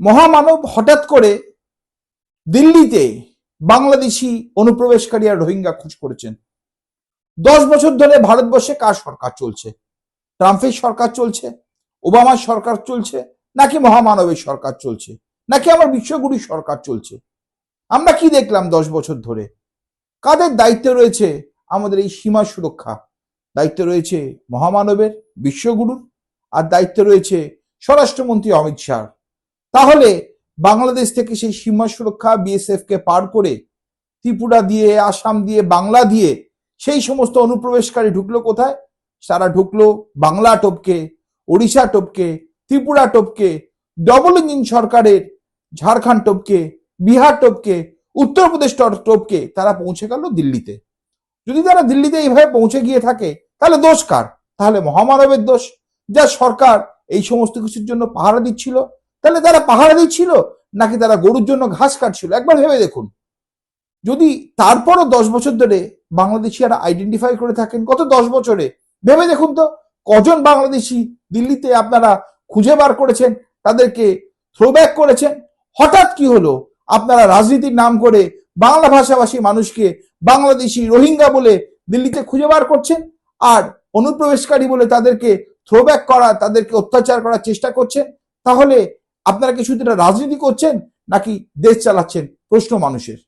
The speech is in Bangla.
মহামানব হঠাৎ করে দিল্লিতে বাংলাদেশি অনুপ্রবেশকারী আর রোহিঙ্গা খোঁজ করেছেন। দশ বছর ধরে ভারতবর্ষে কার সরকার চলছে? ট্রাম্পের সরকার চলছে? ওবামার সরকার চলছে? নাকি মহামানবের সরকার চলছে? নাকি আমার বিশ্বগুরুর সরকার চলছে? আমরা কি দেখলাম দশ বছর ধরে? কাদের দায়িত্ব রয়েছে আমাদের এই সীমা সুরক্ষা? দায়িত্ব রয়েছে মহামানবের বিশ্বগুরুর আর দায়িত্ব রয়েছে স্বরাষ্ট্রমন্ত্রী অমিত শাহ। তাহলে বাংলাদেশ থেকে সেই সীমা সুরক্ষা বিএসএফ কে পার করে ত্রিপুরা দিয়ে, আসাম দিয়ে, বাংলা দিয়ে সেই সমস্ত অনুপ্রবেশকারী ঢুকলো কোথায়? তারা ঢুকলো বাংলা টপকে, ওড়িশা টপকে, ত্রিপুরা টপকে ডবল ইঞ্জিন সরকারের ঝাড়খণ্ড টপকে, বিহার টপকে উত্তরপ্রদেশ টপকে তারা পৌঁছে গেল দিল্লিতে। যদি তারা দিল্লিতে এইভাবে পৌঁছে গিয়ে থাকে, তাহলে দোষ কার? তাহলে মহামানবের দোষ। যা সরকার এই সমস্ত কিছুর জন্য পাহারা দিচ্ছিল তাহলে তারা পাহারা দিচ্ছিল নাকি তারা গরুর জন্য ঘাস কাটছিল? একবার ভেবে দেখুন। যদি তারপরও দশ বছর ধরে বাংলাদেশিরা আইডেন্টিফাই করে থাকেন, গত দশ বছরে, ভেবে দেখুন তো, কজন বাংলাদেশি দিল্লিতে আপনারা খুঁজে বার করেছেন, তাদেরকে থ্রোব্যাক করেছেন? হঠাৎ কি হলো? আপনারা রাজনীতির নাম করে বাংলা ভাষাভাষী মানুষকে বাংলাদেশি রোহিঙ্গা বলে দিল্লিতে খুঁজে বার করছেন, আর অনুপ্রবেশকারী বলে তাদেরকে থ্রোব্যাক করা, তাদেরকে অত্যাচার করার চেষ্টা করছেন, তাহলে আপনারা কি শুধু এটা রাজনীতি করছেন নাকি দেশ চালাচ্ছেন প্রশ্ন মানুষের?